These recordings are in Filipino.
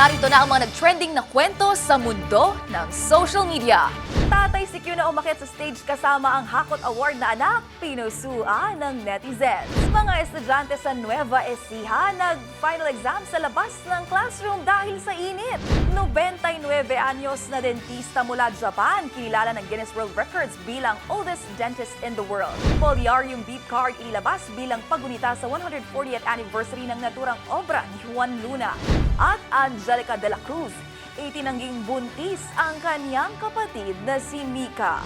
narito na ang mga nag-trending na kwento sa mundo ng social media. Tatay si Q na umakit sa stage kasama ang Hakot Award na anak, pinusuan ng netizens. Mga estudyante sa Nueva Ecija nag-final exam sa labas ng classroom dahil sa init. 99 anyos na dentista mula Japan, kilala ng Guinness World Records bilang oldest dentist in the world. Poliarium beat card ilabas bilang pagunita sa 140th anniversary ng naturang obra ni Juan Luna. At Angelica de la Cruz, itinangging buntis ang kanyang kapatid na si Mika.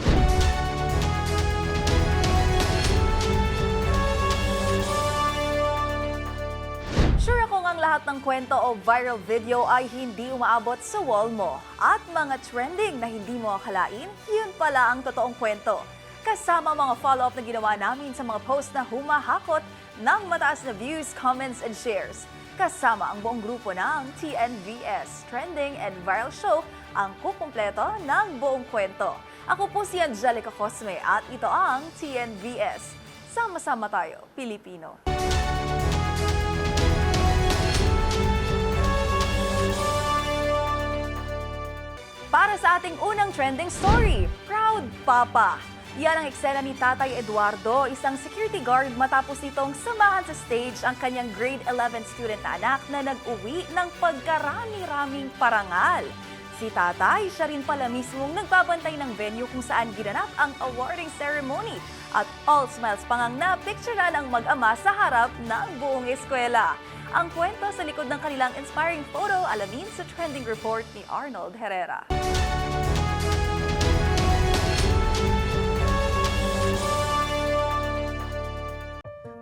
Sure akong ang lahat ng kwento o viral video ay hindi umaabot sa wall mo. At mga trending na hindi mo akalain, yun pala ang totoong kwento. Kasama mga follow-up na ginawa namin sa mga post na humahakot ng mataas na views, comments, and shares. Kasama ang buong grupo ng TNVS Trending and Viral Show ang kukumpleto ng buong kwento. Ako po si Angelica Cosme at ito ang TNVS. Sama-sama tayo, Pilipino. Para sa ating unang trending story, Proud Papa. Yan ang eksena ni Tatay Eduardo, isang security guard matapos nitong samahan sa stage ang kanyang grade 11 student na anak na nag-uwi ng pagkarami-raming parangal. Si Tatay, siya rin pala mismong nagbabantay ng venue kung saan ginanap ang awarding ceremony at all smiles pangang na-picturean ang mag-ama sa harap ng buong eskwela. Ang kwento sa likod ng kanilang inspiring photo alamin sa trending report ni Arnold Herrera.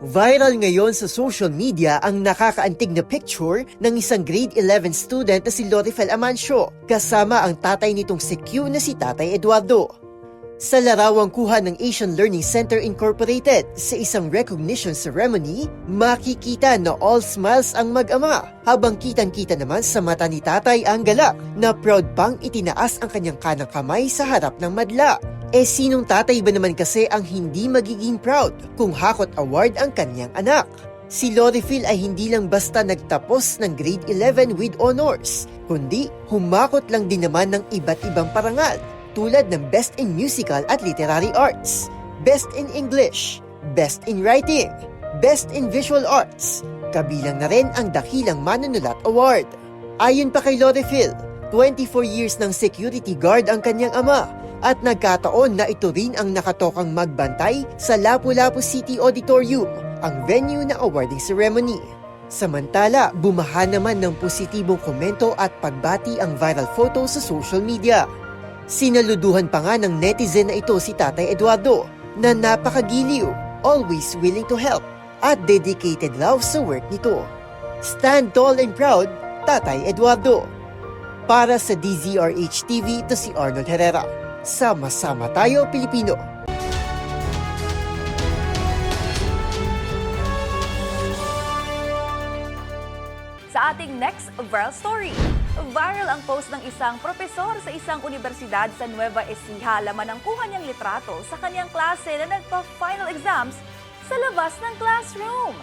Viral ngayon sa social media ang nakakaantig na picture ng isang grade 11 student na si Lorifel Amancio kasama ang tatay nitong si Q na si Tatay Eduardo. Sa larawang kuha ng Asian Learning Center Incorporated sa isang recognition ceremony, makikita na all smiles ang mag-ama habang kitang-kita naman sa mata ni tatay ang galak na proud pang itinaas ang kanyang kanang kamay sa harap ng madla. Eh sinong tatay ba naman kasi ang hindi magiging proud kung hakot award ang kanyang anak? Si Lorifil ay hindi lang basta nagtapos ng grade 11 with honors, kundi humakot lang din naman ng iba't ibang parangal tulad ng Best in Musical at Literary Arts, Best in English, Best in Writing, Best in Visual Arts, kabilang na rin ang Dakilang Manunulat Award. Ayon pa kay Lorifil, 24 years ng security guard ang kanyang ama at nagkataon na ito rin ang nakatokang magbantay sa Lapu-Lapu City Auditorium, ang venue na awarding ceremony. Samantala, bumaha naman ng positibong komento at pagbati ang viral photo sa social media. Sinaluduhan pa nga ng netizen na ito si Tatay Eduardo na napakagiliw, always willing to help, at dedicated love sa work nito. Stand tall and proud, Tatay Eduardo. Para sa DZRH TV, ito si Arnold Herrera. Sama-sama tayo, Pilipino. Sa ating next viral story, viral ang post ng isang propesor sa isang universidad sa Nueva Ecija laman ang kuha niyang litrato sa kanyang klase na nagpa-final exams sa labas ng classroom.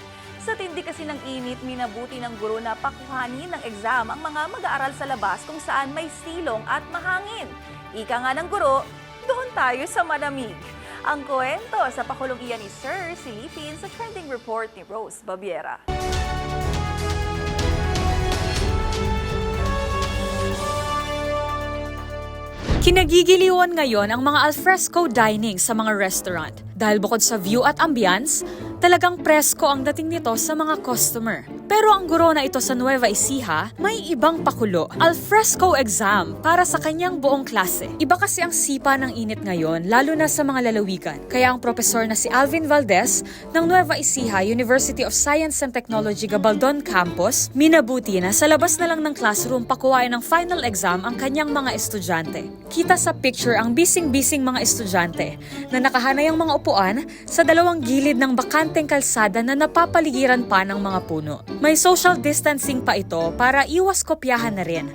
Sa tindi kasi ng init, minabuti ng guro na pakuhanin ng exam ang mga mag-aaral sa labas kung saan may silong at mahangin. Ika nga ng guro, doon tayo sa malamig. Ang kwento sa pakulong iyan ni Sir Silipin sa trending report ni Rose Babiera. Kinagigiliwan ngayon ang mga alfresco dining sa mga restaurant dahil bukod sa view at ambience, talagang presko ang dating nito sa mga customer. Pero ang guro na ito sa Nueva Ecija, may ibang pakulo, alfresco exam para sa kanyang buong klase. Iba kasi ang sipa ng init ngayon, lalo na sa mga lalawigan. Kaya ang profesor na si Alvin Valdez ng Nueva Ecija University of Science and Technology Gabaldon Campus, minabuti na sa labas na lang ng classroom pakuhain ng final exam ang kanyang mga estudyante. Kita sa picture ang bising-bising mga estudyante na nakahanay ang mga upuan sa dalawang gilid ng bakanteng kalsada na napapaligiran pa ng mga puno. May social distancing pa ito para iwas kopyahan na rin.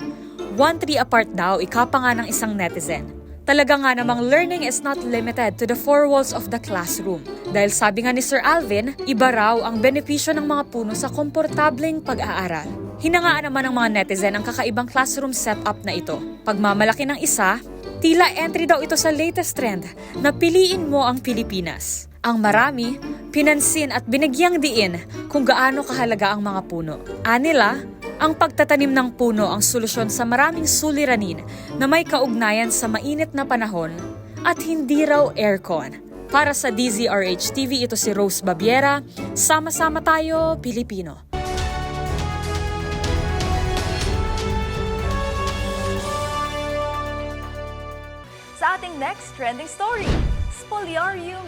One tree apart daw, ikapa nga ng isang netizen. Talaga nga namang learning is not limited to the four walls of the classroom. Dahil sabi nga ni Sir Alvin, iba raw ang benepisyo ng mga puno sa komportableng pag-aaral. Hinangaan naman ng mga netizen ang kakaibang classroom setup na ito. Pagmamalaki ng isa, tila entry daw ito sa latest trend na piliin mo ang Pilipinas. Ang marami, pinansin at binigyang diin kung gaano kahalaga ang mga puno. Anila, ang pagtatanim ng puno ang solusyon sa maraming suliranin na may kaugnayan sa mainit na panahon at hindi raw aircon. Para sa DZRH TV, ito si Rose Babiera. Sama-sama tayo, Pilipino. Sa ating next trending story,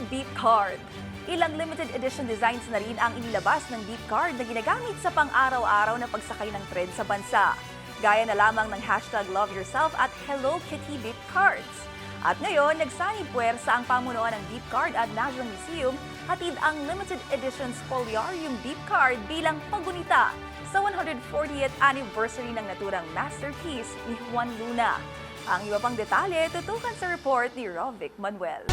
Beep Card. Ilang limited edition designs na rin ang inilabas ng beep card na ginagamit sa pang-araw-araw na pagsakay ng tren sa bansa. Gaya na lamang ng hashtag Love Yourself at Hello Kitty Beep Cards. At ngayon, nagsanib puwersa ang pamunuan ng Beep Card at National Museum hatid ang limited edition Spoliarium Beep Card bilang pagunita sa 140th anniversary ng naturang masterpiece ni Juan Luna. Ang iba pang detalye tutukan sa report ni Rovic Manuel.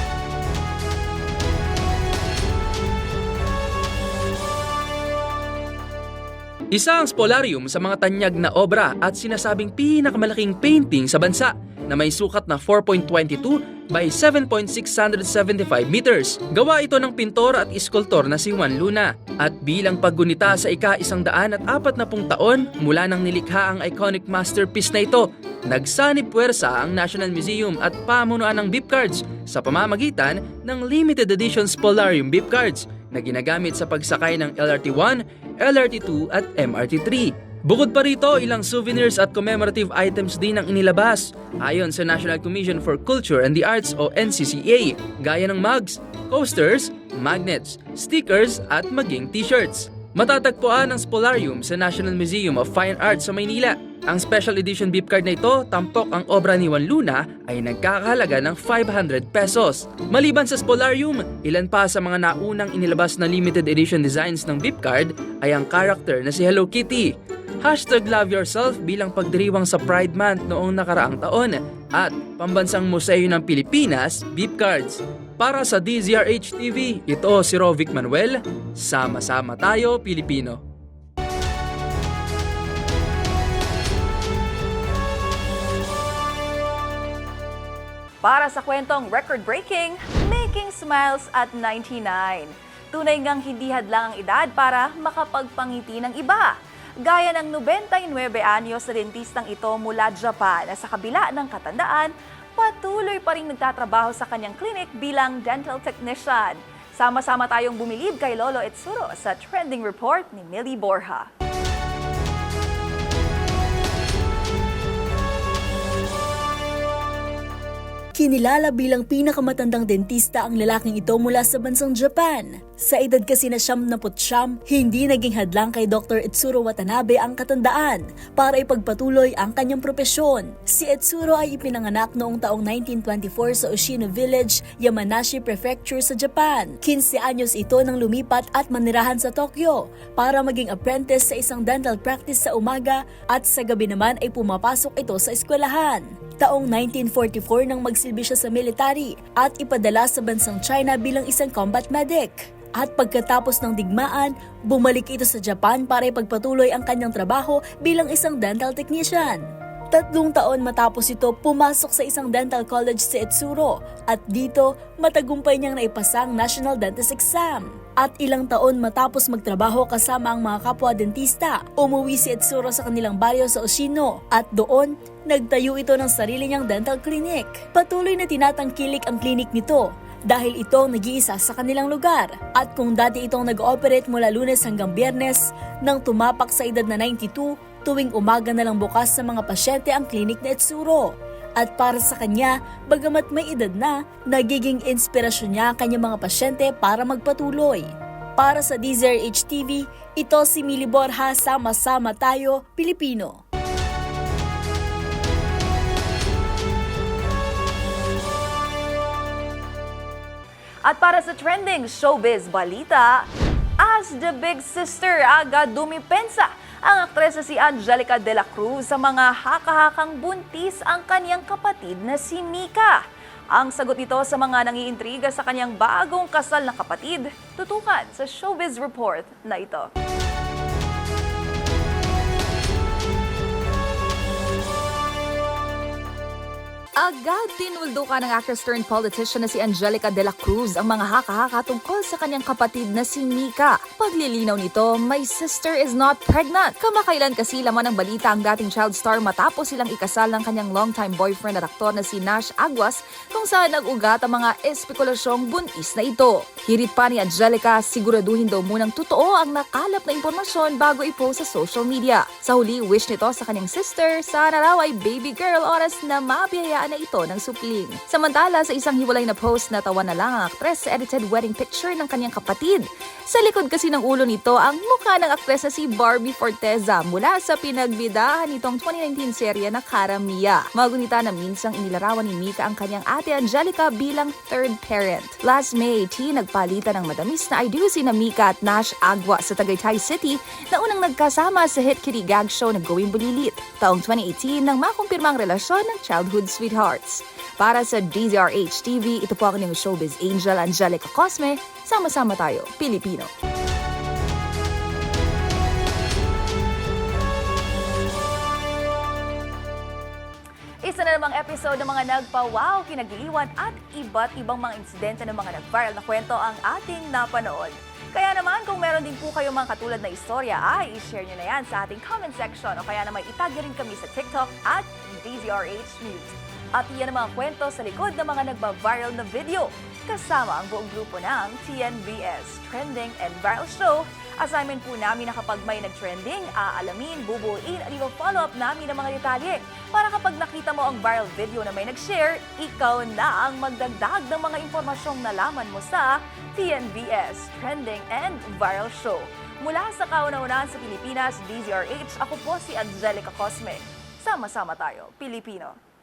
Isa ang spolarium sa mga tanyag na obra at sinasabing pinakamalaking painting sa bansa na may sukat na 4.22 by 7.675 meters. Gawa ito ng pintor at iskultor na si Juan Luna. At bilang paggunita sa ika-isang daan at apat na pung taon mula nang nilikha ang iconic masterpiece na ito, nagsanib puwersa ang National Museum at pamunuan ng beep cards sa pamamagitan ng limited edition Spolarium beep cards na ginagamit sa pagsakay ng LRT1, LRT2 at MRT3. Bukod pa rito, ilang souvenirs at commemorative items din ang inilabas ayon sa National Commission for Culture and the Arts o NCCA, gaya ng mugs, coasters, magnets, stickers at maging t-shirts. Matatagpuan ang Spolarium sa National Museum of Fine Arts sa Maynila. Ang special edition beep card na ito, tampok ang obra ni Juan Luna, ay nagkakahalaga ng 500 pesos. Maliban sa Spolarium, ilan pa sa mga naunang inilabas na limited edition designs ng beep card ay ang character na si Hello Kitty. Hashtag Love Yourself bilang pagdiriwang sa Pride Month noong nakaraang taon at Pambansang Museo ng Pilipinas, beep cards. Para sa DZRH TV, ito si Rovic Manuel. Sama-sama tayo, Pilipino. Para sa kwentong record-breaking, Making Smiles at 99. Tunay ngang hindi hadlang ang edad para makapagpangiti ng iba. Gaya ng 99 anyos na dentistang ito mula Japan na sa kabila ng katandaan, patuloy pa rin nagtatrabaho sa kanyang clinic bilang dental technician. Sama-sama tayong bumilib kay Lolo Etsuro sa trending report ni Millie Borja. Kinilala bilang pinakamatandang dentista ang lalaking ito mula sa bansang Japan. Sa edad kasi na siyam na putsyam, hindi naging hadlang kay Dr. Itsuro Watanabe ang katandaan para ipagpatuloy ang kanyang propesyon. Si Itsuro ay ipinanganak noong taong 1924 sa Oshino Village, Yamanashi Prefecture sa Japan. 15 anyos ito nang lumipat at manirahan sa Tokyo para maging apprentice sa isang dental practice sa umaga at sa gabi naman ay pumapasok ito sa eskwelahan. Taong 1944 nang magsilbi siya sa military at ipadala sa bansang China bilang isang combat medic. At pagkatapos ng digmaan, bumalik ito sa Japan para ipagpatuloy ang kanyang trabaho bilang isang dental technician. Tatlong taon matapos ito, pumasok sa isang dental college si Etsuro at dito matagumpay niyang naipasa ang National Dentist Exam. At ilang taon matapos magtrabaho kasama ang mga kapwa dentista, umuwi si Etsuro sa kanilang baryo sa Oshino at doon nagtayo ito ng sarili niyang dental clinic. Patuloy na tinatangkilik ang clinic nito dahil ito ang nag-iisa sa kanilang lugar. At kung dati itong nag-ooperate mula lunes hanggang biyernes, nang tumapak sa edad na 92, tuwing umaga na lang bukas sa mga pasyente ang klinik na Etsuro. At para sa kanya, bagamat may edad na, nagiging inspirasyon niya ang kanyang mga pasyente para magpatuloy. Para sa DZRH TV, ito si Mili Borja, sama-sama tayo, Pilipino. At para sa trending showbiz balita, as the big sister, agad dumipensa ang aktres si Angelica De La Cruz sa mga haka-hakang buntis ang kanyang kapatid na si Mika. Ang sagot nito sa mga nangiintriga sa kanyang bagong kasal na kapatid, tutukan sa showbiz report na ito. Agad tinuldukan ng actress turned politician na si Angelica de la Cruz ang mga haka-haka tungkol sa kanyang kapatid na si Mika. Paglilinaw nito, my sister is not pregnant. Kamakailan kasi laman ng balita ang dating child star matapos silang ikasal ng kanyang longtime boyfriend at aktor na si Nash Aguas kung saan nag-ugat ang mga espekulasyong buntis na ito. Hirit pa ni Angelica, siguraduhin daw munang totoo ang nakalap na impormasyon bago i-post sa social media. Sa huli, wish nito sa kanyang sister, sana raw ay baby girl oras na mabiyayaan na ito ng supling. Samantala, sa isang hiwalay na post, natawa na lang ang aktres sa edited wedding picture ng kanyang kapatid. Sa likod kasi ng ulo nito ang mukha ng aktres na si Barbie Forteza mula sa pinagbidahan nitong 2019 serye na Karamia. Magunita na minsang inilarawan ni Mika ang kanyang ate Angelica bilang third parent. Last May, T nagpalitan ng madamis na I do si na Mika at Nash Agua sa Tagaytay City na unang nagkasama sa hit kitty gag show na Going Bulilit. Taong 2018 nang makumpirma ang relasyon ng childhood sweethearts. Para sa DZRH TV, ito po ang inyong showbiz angel Angelica Cosme. Sama-sama tayo, Pilipino. Isa na namang episode ng mga nagpa-wow, kinagiliwan at iba't ibang mga insidente ng mga nag-viral na kwento ang ating napanood. Kaya naman kung meron din po kayong mga katulad na istorya, ay i-share nyo na yan sa ating comment section o kaya naman itag rin kami sa TikTok at DZRH News. At iyan ang mga kwento sa likod ng mga nagba-viral na video kasama ang buong grupo ng TNVS Trending and Viral Show. Assignment po namin na kapag may nag-trending, aalamin, bubuuin at i-follow up namin ang mga detalye para kapag nakita mo ang viral video na may nag-share, ikaw na ang magdagdag ng mga impormasyong nalaman mo sa TNVS Trending and Viral Show. Mula sa kauna-unahan sa Pilipinas, DZRH, ako po si Angelica Cosme. Sama-sama tayo, Pilipino.